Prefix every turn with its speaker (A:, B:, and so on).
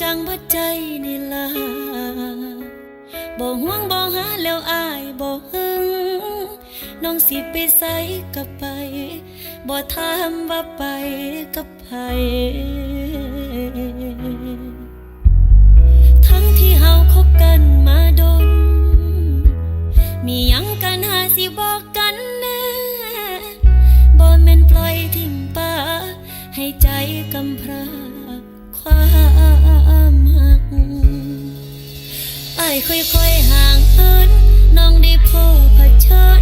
A: จังบ่ใจนี่ล่ะบ่ห่วงบ่หาแล้วอายบ่หึงน้องสิไปใส่ก็ไป บ่ถามว่าไปกับไผทั้งที่เฮาคบกันมาโดน มียังกันหาสิบอกกันแน่บ่แม่นปล่อยทิ้งป้าให้ใจกำพร้า ไอ้ค่อยๆห่างเอินน้องได้พบเผชิญ